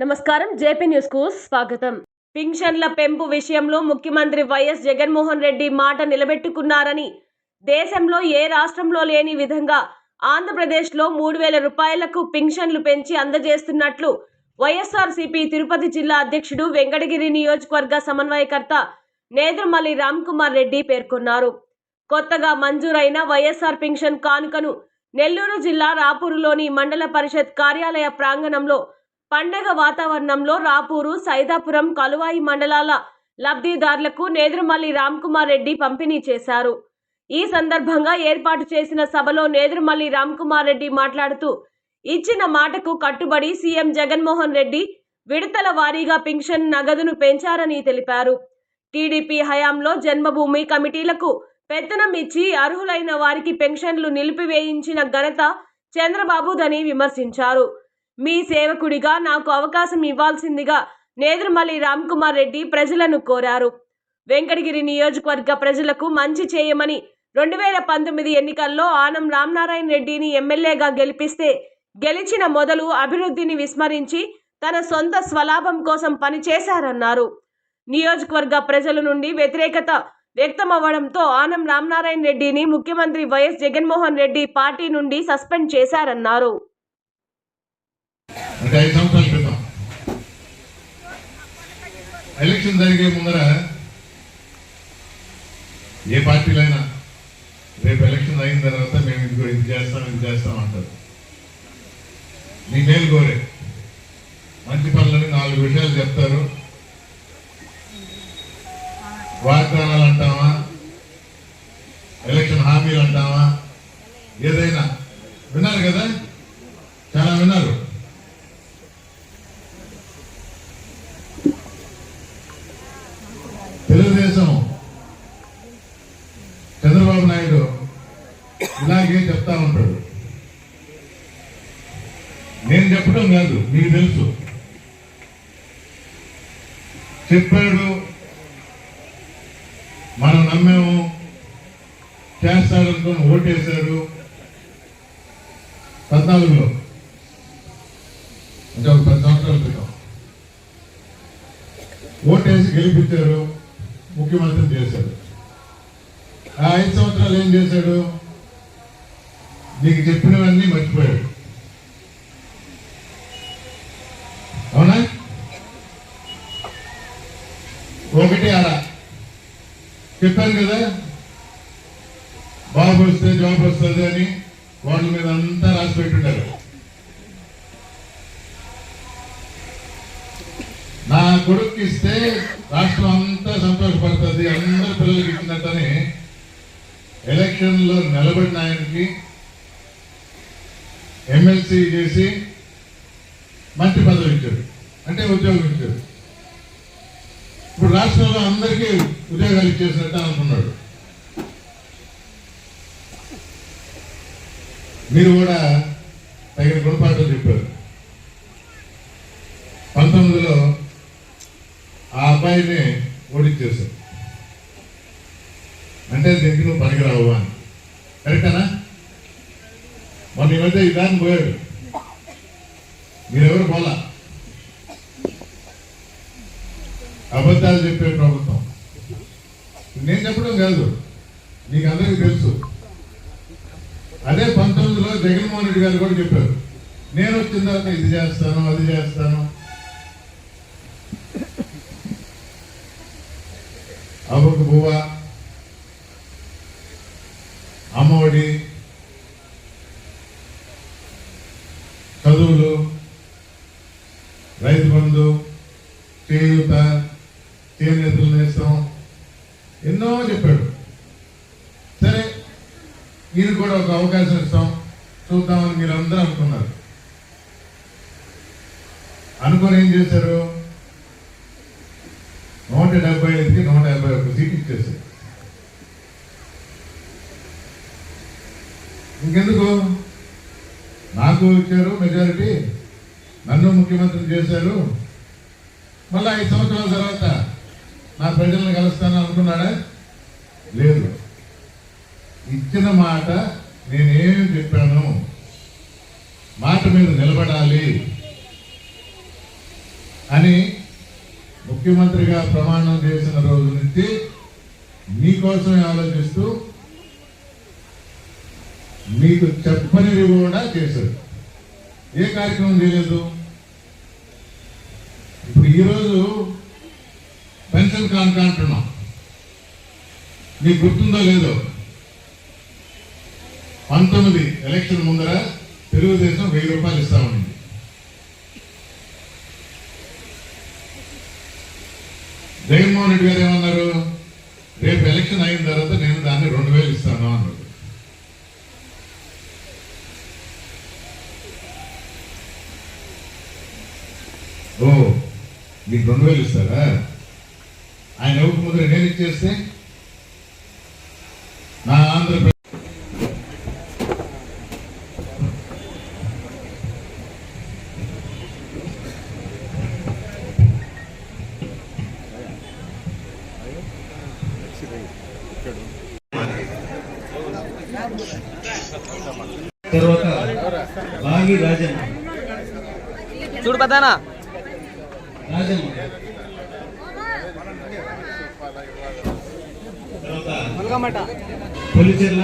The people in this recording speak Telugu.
నమస్కారం. జేపీ న్యూస్కు స్వాగతం. పింఛన్ల పెంపు విషయంలో ముఖ్యమంత్రి వైఎస్ జగన్మోహన్ రెడ్డి మాట నిలబెట్టుకున్నారని దేశంలో ఏ రాష్ట్రంలో లేని విధంగా ఆంధ్రప్రదేశ్లో మూడు వేల రూపాయలకు పింఛన్లు పెంచి అందజేస్తున్నట్లు వైఎస్ఆర్సీపీ తిరుపతి జిల్లా అధ్యక్షుడు వెంకటగిరి నియోజకవర్గ సమన్వయకర్త నేదురుమల్లి రామ్ కుమార్ రెడ్డి పేర్కొన్నారు. కొత్తగా మంజూరైన వైఎస్ఆర్ పింఛన్ కానుకను నెల్లూరు జిల్లా రాపూరులోని మండల పరిషత్ కార్యాలయ ప్రాంగణంలో పండగ వాతావరణంలో రాపూరు సైదాపురం కలువాయి మండలాల లబ్ధిదారులకు నేదురుమల్లి రామ్కుమార్ రెడ్డి పంపిణీ చేశారు. ఈ సందర్భంగా ఏర్పాటు చేసిన సభలో నేదురుమల్లి రామ్కుమార్ రెడ్డి మాట్లాడుతూ ఇచ్చిన మాటకు కట్టుబడి సీఎం జగన్మోహన్ రెడ్డి విడతల వారీగా పింఛన్ నగదును పెంచారని తెలిపారు. టీడీపీ హయాంలో జన్మభూమి కమిటీలకు పెత్తనం ఇచ్చి అర్హులైన వారికి పెన్షన్లు నిలిపివేయించిన ఘనత చంద్రబాబుదని విమర్శించారు. మీ సేవకుడిగా నాకు అవకాశం ఇవ్వాల్సిందిగా నేదురుమల్లి రామ్కుమార్ రెడ్డి ప్రజలను కోరారు. వెంకటగిరి నియోజకవర్గ ప్రజలకు మంచి చేయమని రెండు వేల పంతొమ్మిది ఎన్నికల్లో ఆనం రామనారాయణ రెడ్డిని ఎమ్మెల్యేగా గెలిపిస్తే గెలిచిన మొదలు అభివృద్ధిని విస్మరించి తన సొంత స్వలాభం కోసం పనిచేశారన్నారు. నియోజకవర్గ ప్రజల నుండి వ్యతిరేకత వ్యక్తమవ్వడంతో ఆనం రామనారాయణ రెడ్డిని ముఖ్యమంత్రి వైఎస్ జగన్మోహన్ రెడ్డి పార్టీ నుండి సస్పెండ్ చేశారన్నారు. అంటే ఐదు సంవత్సరాల క్రితం. ఎలక్షన్ జరిగే ముందర ఏ పార్టీలైనా రేపు ఎలక్షన్ అయిన తర్వాత మేము ఇదిగో ఇది చేస్తాం ఇది చేస్తాం అంటారు. నీ మేలు కోరే. మంచి పనులని నాలుగు విషయాలు చెప్తారు. వాగ్దానాలు అంటావా? ఎలక్షన్ హామీలు అంటావా? ఏదైనా తెలుగుదేశం. చంద్రబాబు నాయుడు ఇలాగే చెప్తా ఉంటాడు. నేను చెప్పడం కాదు మీకు తెలుసు. చెప్పాడు మనం నమ్మాము చేస్తాడనుకుని ఓటేశాడు పద్నాలుగులో. అంటే ఒక పది సంవత్సరాల క్రితం. ఓటేసి గెలిపించారు. ముఖ్యమంత్రి చేశాడు. ఆ ఐదు సంవత్సరాలు ఏం చేశాడు? నీకు చెప్పినవన్నీ మర్చిపోయాడు. అవునా? ఒకటి అలా చెప్పాను కదా? బాబు వస్తే జాబ్ వస్తుంది అని వాళ్ళ మీద అంతా రాసి పెట్టుంటారు. కొడుకు ఇస్తే రాష్ట్రం అంతా సంతోషపడుతుంది అందరు పిల్లలకి ఇచ్చినట్టని ఎలక్షన్లో నిలబడిన ఆయనకి ఎమ్మెల్సీ చేసి మంత్రి పదవి ఇచ్చారు అంటే ఉద్యోగం ఇచ్చారు. ఇప్పుడు రాష్ట్రంలో అందరికీ ఉద్యోగాలు ఇచ్చేసినట్టు అనుకున్నాడు. మీరు కూడా తగిన గుణపాఠం చెప్పారు. పంతొమ్మిదిలో అబ్బాయిని ఓడించేశారు అంటే దీనికి నువ్వు పనికిరావు అని. కరెక్టేనా మొన్న ఈ మధ్య ఈ దాన్ని పోయాడు. మీరెవరు పోలా? అబద్ధాలు చెప్పే ప్రభుత్వం. నేను చెప్పడం కాదు. నీకు అందరికీ తెలుసు. అదే పంతొమ్మిదిలో జగన్మోహన్ రెడ్డి గారు కూడా చెప్పారు. నేను వచ్చిన తర్వాత ఇది చేస్తాను అది చేస్తాను అవ్వకు బువ్వ అమ్మఒడి చదువులు రైతు బంధు చేయూత చేనేతల నేస్తాం ఎన్నో చెప్పాడు. సరే మీరు కూడా ఒక అవకాశం ఇస్తాం. చూద్దామని మీరు అందరూ అనుకున్నారు. అనుకొని ఏం చేశారు? నూట డెబ్బై ఐదుకి నూట యాభై ఒక్క సీట్ ఇచ్చేసారు ఇంకెందుకు? నాకు ఇచ్చారు మెజారిటీ నన్ను ముఖ్యమంత్రి చేశారు. మళ్ళీ ఐదు సంవత్సరాల తర్వాత నా ప్రజలను కలుస్తాను అనుకున్నాడా? లేదు. ఇచ్చిన మాట నేనేం చెప్పాను? మాట మీద నిలబడాలి అని ముఖ్యమంత్రిగా ప్రమాణం చేసిన రోజు నుంచి మీకోసమే ఆలోచిస్తూ మీకు చెప్పనివి కూడా చేశారు. ఏ కార్యక్రమం చేయలేదు? ఇప్పుడు ఈరోజు పెన్షన్ కానుక అంటున్నాం. మీకు గుర్తుందో లేదో? పంతొమ్మిది ఎలక్షన్ ముందర తెలుగుదేశం వెయ్యి రూపాయలు ఇస్తామని. జగన్మోహన్ రెడ్డి గారు ఏమన్నారు? రేపు ఎలక్షన్ అయిన తర్వాత నేను దాన్ని రెండు వేలు ఇస్తాను అన్నారు. ఓ మీకు రెండు వేలు ఇస్తారా? ఆయన ఎవరికి ముందు నేను ఇచ్చేస్తే నా ఆంధ్రప్రదేశ్ తర్వాత బాగి రాజన్న చూడు పెద్దనా రాజన్న తర్వాత పొలిచెర్ల